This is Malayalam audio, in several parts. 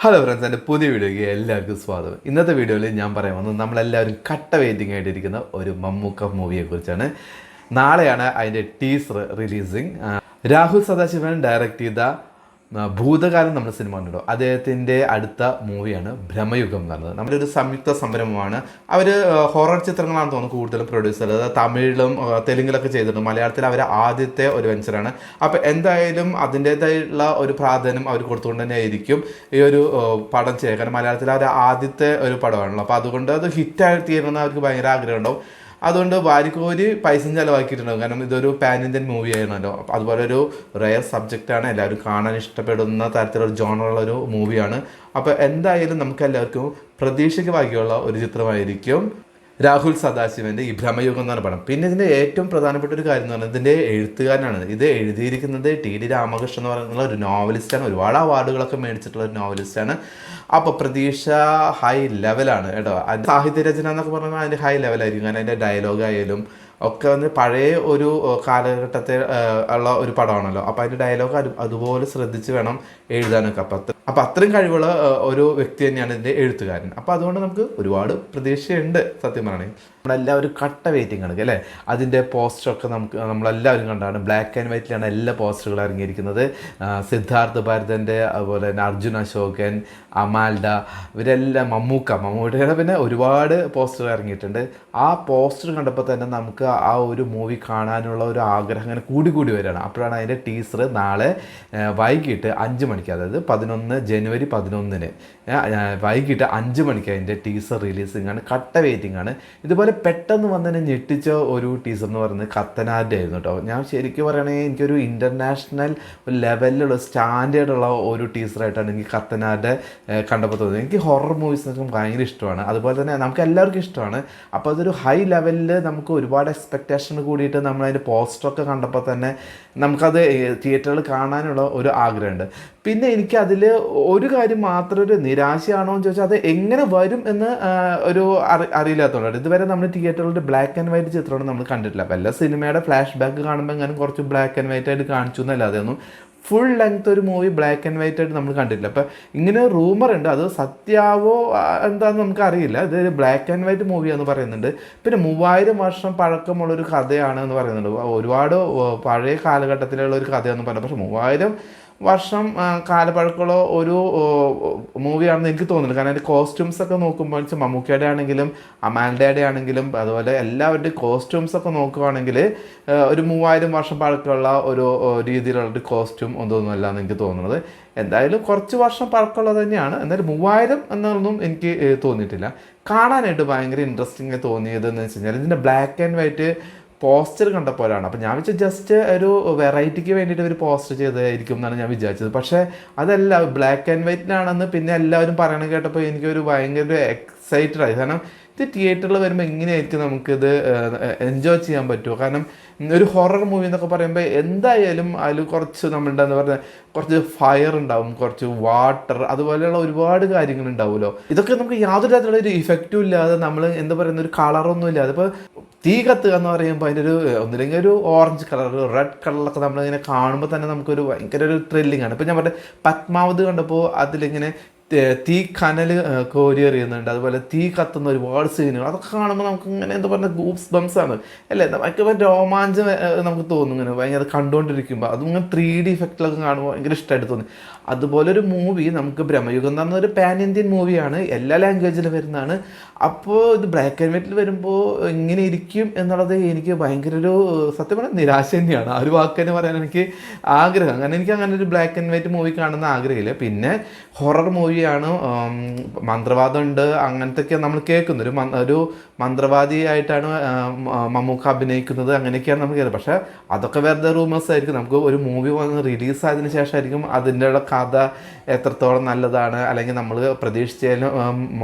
ഹലോ ഫ്രണ്ട്സ് എന്റെ പുതിയ വീഡിയോയ്ക്ക് എല്ലാവർക്കും സ്വാഗതം. ഇന്നത്തെ വീഡിയോയിൽ ഞാൻ പറയാൻ വന്നത് നമ്മളെല്ലാവരും കട്ട വെയിറ്റിംഗ് ആയിട്ടിരിക്കുന്ന ഒരു മമ്മൂക്ക മൂവിയെക്കുറിച്ചാണ് നാളെയാണ് അതിന്റെ teaser releasing Rahul Sadasivan direct ചെയ്ത ഭൂതകാലം നമ്മുടെ സിനിമ കണ്ടോ അദ്ദേഹത്തിന്റെ അടുത്ത മൂവിയാണ് ഭ്രമയുഗം എന്ന് പറയുന്നത് നമ്മുടെ ഒരു സംയുക്ത സംരംഭമാണ് അവർ ഹൊറർ ചിത്രങ്ങളാണ് തോന്നുന്നു കൂടുതലും പ്രൊഡ്യൂസ് ചെയ്തത്. തമിഴിലും തെലുങ്കിലൊക്കെ ചെയ്തിട്ടുണ്ട്. മലയാളത്തിൽ അവർ ആദ്യത്തെ ഒരു വെഞ്ചറാണ് അപ്പോൾ എന്തായാലും അതിന്റേതായുള്ള ഒരു പ്രാധാന്യം അവർ കൊടുത്തുകൊണ്ട് തന്നെ ആയിരിക്കും ഈ ഒരു പടം ചെയ്യുക. കാരണം മലയാളത്തിൽ അവർ ആദ്യത്തെ ഒരു പടമാണല്ലോ. അപ്പോൾ അതുകൊണ്ട് അത് ഹിറ്റായി തീരണമെന്ന് അവർക്ക് ഭയങ്കര ആഗ്രഹം ഉണ്ടാവും. അതുകൊണ്ട് വാരിക്കോരി പൈസയും ചിലവാക്കിയിട്ടുണ്ടാവും. കാരണം ഇതൊരു പാൻ ഇന്ത്യൻ മൂവി ആയിരുന്നല്ലോ. അതുപോലെ ഒരു റയർ സബ്ജക്റ്റാണ് എല്ലാവരും കാണാൻ ഇഷ്ടപ്പെടുന്ന തരത്തിലുള്ള ജോണറുള്ള ഒരു മൂവിയാണ് അപ്പോൾ എന്തായാലും നമുക്ക് എല്ലാവർക്കും പ്രതീക്ഷയ്ക്ക് ബാക്കിയുള്ള ഒരു ചിത്രമായിരിക്കും രാഹുൽ സദാശിവന്റെ ഈ ഭ്രമയുഗം എന്നാണ് പടം. പിന്നെ ഇതിന്റെ ഏറ്റവും പ്രധാനപ്പെട്ട ഒരു കാര്യം എന്ന് പറയുന്നത് ഇതിന്റെ എഴുത്തുകാരനാണ്. ഇത് എഴുതിയിരിക്കുന്നത് ടി ഡി രാമകൃഷ്ണൻ എന്ന് പറയുന്ന ഒരു നോവലിസ്റ്റാണ്. ഒരുപാട് അവാർഡുകളൊക്കെ മേടിച്ചിട്ടുള്ള ഒരു നോവലിസ്റ്റാണ്. അപ്പോൾ പ്രതീക്ഷ ഹൈ ലെവലാണ് കേട്ടോ. സാഹിത്യ രചന എന്നൊക്കെ പറഞ്ഞാൽ അതിന്റെ ഹൈ ലെവലായിരിക്കും കാരണം അതിന്റെ ഡയലോഗ് ആയാലും ഒക്കെ വന്ന് പഴയ ഒരു കാലഘട്ടത്തെ ഉള്ള ഒരു പടമാണല്ലോ. അപ്പോൾ അതിന്റെ ഡയലോഗ് അത് അതുപോലെ ശ്രദ്ധിച്ച് വേണം എഴുതാനൊക്കെ. അപ്പം അത്ര അത്രയും കഴിവുള്ള ഒരു വ്യക്തി തന്നെയാണ് ഇതിന്റെ എഴുത്തുകാരൻ. അപ്പോൾ അതുകൊണ്ട് നമുക്ക് ഒരുപാട് പ്രതീക്ഷയുണ്ട് സത്യം പറയുകയാണെങ്കിൽ നമ്മളെല്ലാവരും കട്ട വെയിറ്റിംഗ് ആണ് അല്ലേ? അതിന്റെ പോസ്റ്ററൊക്കെ നമുക്ക് നമ്മളെല്ലാവരും കണ്ടാണ്. ബ്ലാക്ക് ആൻഡ് വൈറ്റിലാണ് എല്ലാ പോസ്റ്ററുകളും ഇറങ്ങിയിരിക്കുന്നത്. സിദ്ധാർത്ഥ ഭരതന്റെ അതുപോലെ തന്നെ അർജുൻ അശോകൻ അമാൽഡ ഇവരെല്ലാം മമ്മൂക്ക. മമ്മൂട്ടിയുടെ പിന്നെ ഒരുപാട് പോസ്റ്റർ ഇറങ്ങിയിട്ടുണ്ട്. ആ പോസ്റ്റർ കണ്ടപ്പോൾ തന്നെ നമുക്ക് ആ ഒരു മൂവി കാണാനുള്ള ഒരു ആഗ്രഹം അങ്ങനെ കൂടി കൂടി വരികയാണ്. അപ്പോഴാണ് അതിന്റെ ടീസർ നാളെ വൈകിട്ട് അഞ്ച് മണിക്ക് അതായത് പതിനൊന്ന് ജനുവരി പതിനൊന്നിന് വൈകിട്ട് അഞ്ച് മണിക്ക് അതിന്റെ ടീസർ റിലീസിങ് ആണ്. കട്ട വെയിറ്റിംഗ് ആണ്. ഇതുപോലെ പെട്ടെന്ന് വന്നതിനെ ഞെട്ടിച്ച ഒരു ടീസർ എന്ന് പറയുന്നത് കത്തനാരുടെ ആയിരുന്നു കേട്ടോ ഞാൻ ശരിക്കും പറയുകയാണെങ്കിൽ എനിക്കൊരു ഇന്റർനാഷണൽ ലെവലിലുള്ള സ്റ്റാൻഡേർഡുള്ള ഒരു ടീസറായിട്ടാണ് എനിക്ക് കത്തനാരുടെ കണ്ടപ്പോൾ തോന്നുന്നത് എനിക്ക് ഹൊറർ മൂവീസ് എന്നൊക്കെ ഭയങ്കര ഇഷ്ടമാണ്. അതുപോലെ തന്നെ നമുക്ക് എല്ലാവർക്കും ഇഷ്ടമാണ്. അപ്പോൾ അതൊരു ഹൈ ലെവലിൽ നമുക്ക് ഒരുപാട് എക്സ്പെക്റ്റേഷൻ കൂടിയിട്ട് നമ്മളതിന്റെ പോസ്റ്ററൊക്കെ കണ്ടപ്പോൾ തന്നെ നമുക്കത് തിയേറ്ററിൽ കാണാനുള്ള ഒരു ആഗ്രഹമുണ്ട്. പിന്നെ എനിക്ക് അതിൽ ഒരു കാര്യം മാത്രം ഒരു നിരാശയാണോ എന്ന് ചോദിച്ചാൽ അത് എങ്ങനെ വരും എന്ന് ഒരു അറി അറിയില്ലാത്തതുകൊണ്ട് ഇതുവരെ നമ്മൾ തിയേറ്ററിൽ ബ്ലാക്ക് ആൻഡ് വൈറ്റ് ചിത്രമാണ് നമ്മൾ കണ്ടിട്ടില്ല. അപ്പോൾ എല്ലാ സിനിമയുടെ ഫ്ലാഷ് ബാക്ക് കാണുമ്പോൾ എങ്ങനെ കുറച്ച് ബ്ലാക്ക് ആൻഡ് വൈറ്റ് ആയിട്ട് കാണിച്ചു എന്നല്ലാതെ ഒന്നും ഫുൾ ലെങ്ത് ഒരു മൂവി ബ്ലാക്ക് ആൻഡ് വൈറ്റ് ആയിട്ട് നമ്മൾ കണ്ടിട്ടില്ല. അപ്പം ഇങ്ങനെ റൂമർ ഉണ്ട്. അത് സത്യാവോ എന്താണെന്ന് നമുക്ക് അറിയില്ല. ഇത് ബ്ലാക്ക് ആൻഡ് വൈറ്റ് മൂവിയാന്ന് പറയുന്നുണ്ട്. പിന്നെ മൂവായിരം വർഷം പഴക്കമുള്ളൊരു കഥയാണ് എന്ന് പറയുന്നുണ്ട്. ഒരുപാട് പഴയ കാലഘട്ടത്തിലുള്ള ഒരു കഥയാണെന്ന് പറയുന്നത് പക്ഷെ മൂവായിരം വർഷം കാലപ്പഴക്കുള്ള ഒരു മൂവിയാണെന്ന് എനിക്ക് തോന്നുന്നു കാരണം അതിന്റെ കോസ്റ്റ്യൂംസ് ഒക്കെ നോക്കുമ്പോൾ മമ്മൂക്കയുടെ ആണെങ്കിലും അമാൽഡയുടെ ആണെങ്കിലും അതുപോലെ എല്ലാവരുടെയും കോസ്റ്റ്യൂംസ് ഒക്കെ നോക്കുവാണെങ്കിൽ ഒരു മൂവായിരം വർഷം പഴക്കമുള്ള ഒരു രീതിയിലുള്ള ഒരു കോസ്റ്റ്യൂം ഒന്നൊന്നുമല്ല എന്ന് എനിക്ക് തോന്നുന്നത്. എന്തായാലും കുറച്ച് വർഷം പഴക്കമുള്ളത് തന്നെയാണ്. എന്നാലും മൂവായിരം എന്നൊന്നും എനിക്ക് തോന്നിയിട്ടില്ല. കാണാനായിട്ട് ഭയങ്കര ഇൻട്രസ്റ്റിംഗ് തോന്നിയത് എന്ന് വെച്ച് കഴിഞ്ഞാൽ ഇതിന്റെ ബ്ലാക്ക് ആൻഡ് വൈറ്റ് പോസ്റ്റർ കണ്ടപ്പോഴാണ്. അപ്പോൾ ഞാൻ വെച്ചാൽ ജസ്റ്റ് ഒരു വെറൈറ്റിക്ക് വേണ്ടിയിട്ട് ഒരു പോസ്റ്റർ ചെയ്തായിരിക്കും എന്നാണ് ഞാൻ വിചാരിച്ചത്. പക്ഷേ അതല്ല ബ്ലാക്ക് ആൻഡ് വൈറ്റിനാണെന്ന് പിന്നെ എല്ലാവരും പറയണ കേട്ടപ്പോൾ എനിക്കൊരു ഭയങ്കര എക്സൈറ്റഡ് ആയി. കാരണം ഇത് തിയേറ്ററിൽ വരുമ്പോൾ എങ്ങനെയായിരിക്കും നമുക്കിത് എൻജോയ് ചെയ്യാൻ പറ്റുമോ കാരണം ഒരു ഹൊറർ മൂവി എന്നൊക്കെ പറയുമ്പോൾ എന്തായാലും അതിൽ കുറച്ച് നമ്മളുടെ എന്താ പറയുക കുറച്ച് ഫയർ ഉണ്ടാവും കുറച്ച് വാട്ടർ അതുപോലെയുള്ള ഒരുപാട് കാര്യങ്ങൾ ഉണ്ടാവുമല്ലോ ഇതൊക്കെ നമുക്ക് യാതൊരു തരത്തിലുള്ള ഒരു ഇഫക്റ്റും ഇല്ലാതെ നമ്മൾ എന്താ പറയുന്ന ഒരു കളറൊന്നും ഇല്ലാതെ. ഇപ്പോൾ തീ കത്തുക എന്ന് പറയുമ്പോൾ അതിന്റെ ഒരു ഒന്നില്ലെങ്കിൽ ഒരു ഓറഞ്ച് കളർ റെഡ് കളറിലൊക്കെ നമ്മളിങ്ങനെ കാണുമ്പോൾ തന്നെ നമുക്കൊരു ഭയങ്കര ഒരു ത്രില്ലിംഗ് ആണ്. ഇപ്പം ഞാൻ പറഞ്ഞത് പത്മാവത് കണ്ടപ്പോൾ അതിലിങ്ങനെ തെ- കനൽ കോരി എറിയുന്നുണ്ട്. അതുപോലെ തീ കത്തുന്ന ഒരുപാട് സീനുകൾ അതൊക്കെ കാണുമ്പോൾ നമുക്ക് ഇങ്ങനെ എന്താ പറയുക ഗൂപ്സ് ബംസ് ആണ്. അല്ലേ? നമുക്ക് രോമാഞ്ചം നമുക്ക് തോന്നും ഇങ്ങനെ. ഭയങ്കര കണ്ടുകൊണ്ടിരിക്കുമ്പോൾ അതും ഇങ്ങനെ ത്രീ ഡി ഇഫക്റ്റിലൊക്കെ കാണുമ്പോൾ ഭയങ്കര ഇഷ്ടമായിട്ട് തോന്നി. അതുപോലെ ഒരു മൂവി നമുക്ക് ബ്രഹ്മയുഗം എന്ന് പറഞ്ഞ ഒരു പാൻ ഇന്ത്യൻ മൂവിയാണ് എല്ലാ ലാംഗ്വേജിലും വരുന്നതാണ്. അപ്പോൾ ഇത് ബ്ലാക്ക് ആൻഡ് വൈറ്റിൽ വരുമ്പോൾ ഇങ്ങനെ ഇരിക്കും എന്നുള്ളത് എനിക്ക് ഭയങ്കര ഒരു സത്യം പറഞ്ഞാൽ നിരാശ തന്നെയാണ്. ആ ഒരു വാക്ക് തന്നെ പറയാൻ എനിക്ക് ആഗ്രഹം. കാരണം എനിക്ക് അങ്ങനെ ഒരു ബ്ലാക്ക് ആൻഡ് വൈറ്റ് മൂവി കാണുന്ന ആഗ്രഹമില്ല. പിന്നെ ഹൊറർ മൂവിയാണ് മന്ത്രവാദം ഉണ്ട് അങ്ങനത്തെയൊക്കെ നമ്മൾ കേൾക്കുന്നത്. ഒരു ഒരു മന്ത്രവാദിയായിട്ടാണ് മമ്മൂക്ക അഭിനയിക്കുന്നത് അങ്ങനെയൊക്കെയാണ് നമുക്ക് കേൾക്കുന്നത്. പക്ഷേ അതൊക്കെ വെറുതെ റൂമേഴ്സ് ആയിരിക്കും. നമുക്ക് ഒരു മൂവി വന്ന് റിലീസ് ആയതിനു ശേഷമായിരിക്കും അതിന്റെ കഥ എത്രത്തോളം നല്ലതാണ് അല്ലെങ്കിൽ നമ്മൾ പ്രതീക്ഷിച്ചതിന്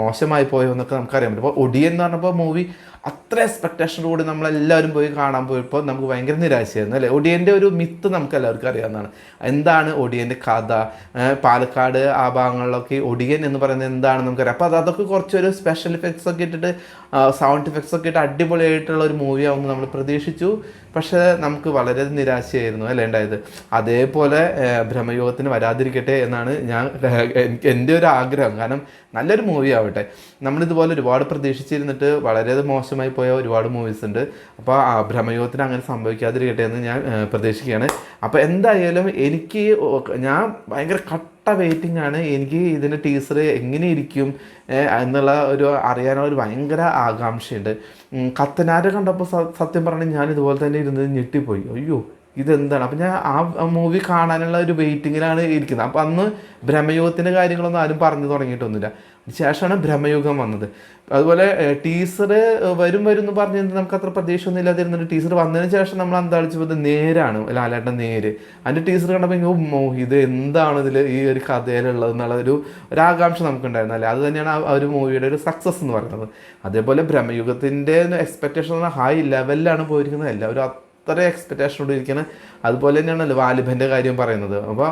മോശമായി പോയോ എന്നൊക്കെ നമുക്കറിയാൻ പറ്റും. അപ്പോൾ ഒടിയൻ എന്ന് പറഞ്ഞപ്പോൾ മൂവി അത്ര എക്സ്പെക്ടേഷനോട് നമ്മളെല്ലാവരും പോയി കാണാൻ പോയപ്പോൾ നമുക്ക് ഭയങ്കര നിരാശയായിരുന്നു അല്ലേ? ഒടിയന്റെ ഒരു മിത്ത് നമുക്ക് എല്ലാവർക്കും അറിയാവുന്നതാണ്. എന്താണ് ഒടിയന്റെ കഥ? പാലക്കാട് ആ ഭാഗങ്ങളിലൊക്കെ ഒടിയൻ എന്ന് പറയുന്നത് എന്താണെന്ന് നമുക്കറിയാം. അപ്പോൾ അത് അതൊക്കെ കുറച്ചൊരു സ്പെഷ്യൽ ഇഫക്ട്സ് ഒക്കെ ഇട്ടിട്ട് സൗണ്ട് എഫക്ട്സ് ഒക്കെ ഇട്ട് അടിപൊളിയായിട്ടുള്ള ഒരു മൂവി നമ്മൾ പ്രതീക്ഷിച്ചു. പക്ഷേ നമുക്ക് വളരെ നിരാശയായിരുന്നു അല്ലേ ഉണ്ടായത്? അതേപോലെ ഭ്രമയോഗത്തിന് വരാതിരിക്കട്ടെ എന്നാണ് ഞാൻ എന്റെ ഒരു ആഗ്രഹം. കാരണം നല്ലൊരു മൂവി ആവട്ടെ. നമ്മളിതുപോലെ ഒരുപാട് പ്രതീക്ഷിച്ചിരുന്നിട്ട് വളരെ മോശമായി പോയ ഒരുപാട് മൂവീസ് ഉണ്ട്. അപ്പോൾ ആ ഭ്രമയുഗത്തിന് അങ്ങനെ സംഭവിക്കാതിരിക്കട്ടെ എന്ന് ഞാൻ പ്രതീക്ഷിക്കുകയാണ്. അപ്പോൾ എന്തായാലും എനിക്ക് ഞാൻ ഭയങ്കര കട്ട വെയിറ്റിംഗ് ആണ്. എനിക്ക് ഇതിന്റെ ടീസർ എങ്ങനെ ഇരിക്കും എന്നുള്ള ഒരു അറിയാനുള്ള ഒരു ഭയങ്കര ആകാംക്ഷയുണ്ട്. കത്തനാരെ കണ്ടപ്പോൾ സത്യം പറഞ്ഞാൽ ഞാൻ ഇതുപോലെ തന്നെ ഇരുന്ന് ഞെട്ടിപ്പോയി. അയ്യോ ഇതെന്താണ്? അപ്പം ഞാൻ ആ മൂവി കാണാനുള്ള ഒരു വെയിറ്റിങ്ങിലാണ് ഇരിക്കുന്നത്. അപ്പം അന്ന് ഭ്രമയോഗത്തിന്റെ കാര്യങ്ങളൊന്നും ആരും പറഞ്ഞു തുടങ്ങിയിട്ടൊന്നുമില്ല. ശേഷമാണ് ഭ്രമയുഗം വന്നത്. അതുപോലെ ടീസർ വരും വരും എന്ന് പറഞ്ഞു നമുക്ക് അത്ര പ്രതീക്ഷയൊന്നും ഇല്ലാതിരുന്നിട്ട് ടീസർ വന്നതിന് ശേഷം നമ്മൾ അന്താളിച്ചത് നേരാണ് ലാലാട്ടന്റെ നേര്. അതിന്റെ ടീസർ കണ്ടപ്പോൾ മോ ഇത് എന്താണ് ഇതിൽ ഈ ഒരു കഥയിലുള്ളത്? എന്നുള്ള ഒരു ഒരു ആകാംക്ഷ നമുക്കുണ്ടായിരുന്നു. അല്ലേ? അത് തന്നെയാണ് ആ ഒരു മൂവിയുടെ ഒരു സക്സസ് എന്ന് പറയുന്നത്. അതേപോലെ ഭ്രമയുഗത്തിന്റെ എക്സ്പെക്റ്റേഷൻ ഹൈ ലെവലിലാണ് പോയിരിക്കുന്നത്. എല്ലാവരും അത്ര എക്സ്പെക്റ്റേഷനോട് ഇരിക്കുന്നത് അതുപോലെ തന്നെയാണല്ലോ വാലിബന്റെ കാര്യം പറയുന്നത്. അപ്പോൾ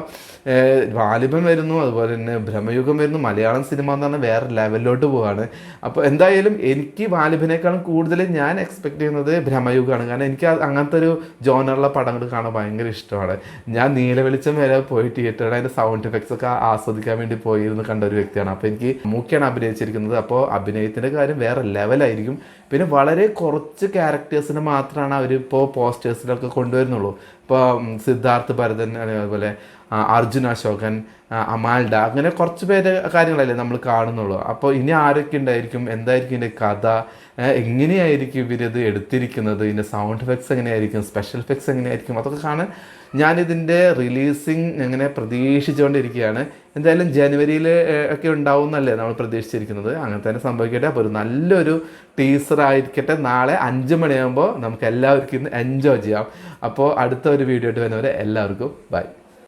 വാലിബൻ വരുന്നു അതുപോലെ തന്നെ ഭ്രമയുഗം വരുന്നു മലയാളം സിനിമ എന്ന് പറഞ്ഞാൽ വേറെ ലെവലിലോട്ട് പോവാണ്. അപ്പോൾ എന്തായാലും എനിക്ക് വാലിബിനേക്കാളും കൂടുതൽ ഞാൻ എക്സ്പെക്ട് ചെയ്യുന്നത് ഭ്രമയുഗമാണ് കാരണം എനിക്ക് അങ്ങനത്തെ ഒരു ജോണറുള്ള പടങ്ങൾ കാണാൻ ഭയങ്കര ഇഷ്ടമാണ്. ഞാൻ നീലവെളിച്ചം വരെ പോയി തിയേറ്ററിൽ അതിന്റെ സൗണ്ട് എഫക്ട്സ് ഒക്കെ ആസ്വദിക്കാൻ വേണ്ടി പോയിരുന്ന് കണ്ട ഒരു വ്യക്തിയാണ്. അപ്പോൾ എനിക്ക് മൂക്കിയാണ് അഭിനയിച്ചിരിക്കുന്നത്. അപ്പോൾ അഭിനയത്തിന്റെ കാര്യം വേറെ ലെവലായിരിക്കും പിന്നെ വളരെ കുറച്ച് ക്യാരക്ടേഴ്സിന് മാത്രമാണ് അവരിപ്പോൾ പോസ്റ്റേഴ്സിലൊക്കെ കൊണ്ടുവരുന്നുള്ളൂ. ഇപ്പോൾ സിദ്ധാർത്ഥ് ഭരതൻ അതേപോലെ അർജുൻ അശോകൻ അമാൽഡ അങ്ങനെ കുറച്ച് പേര് കാര്യങ്ങളല്ലേ നമ്മൾ കാണുന്നുള്ളൂ. അപ്പോൾ ഇനി ആരൊക്കെ ഉണ്ടായിരിക്കും? എന്തായിരിക്കും ഇതിന്റെ കഥ? എങ്ങനെയായിരിക്കും ഇവരിത് എടുത്തിരിക്കുന്നത്? ഇതിന്റെ സൗണ്ട് എഫക്ട്സ് എങ്ങനെയായിരിക്കും? സ്പെഷ്യൽ എഫക്ട്സ് എങ്ങനെയായിരിക്കും? അതൊക്കെ കാണാൻ ഞാനിതിന്റെ റിലീസിങ് അങ്ങനെ പ്രതീക്ഷിച്ചുകൊണ്ടിരിക്കുകയാണ്. എന്തായാലും ജനുവരിയിൽ ഒക്കെ ഉണ്ടാവും എന്നല്ലേ നമ്മൾ പ്രതീക്ഷിച്ചിരിക്കുന്നത്. അങ്ങനെ തന്നെ സംഭവിക്കട്ടെ. അപ്പോൾ ഒരു നല്ലൊരു ടീസർ ആയിരിക്കട്ടെ. നാളെ അഞ്ച് മണിയാകുമ്പോൾ നമുക്ക് എല്ലാവർക്കും എൻജോയ് ചെയ്യാം. അപ്പോൾ അടുത്ത ഒരു വീഡിയോ ആയിട്ട് വരുന്നവരെ എല്ലാവർക്കും ബൈ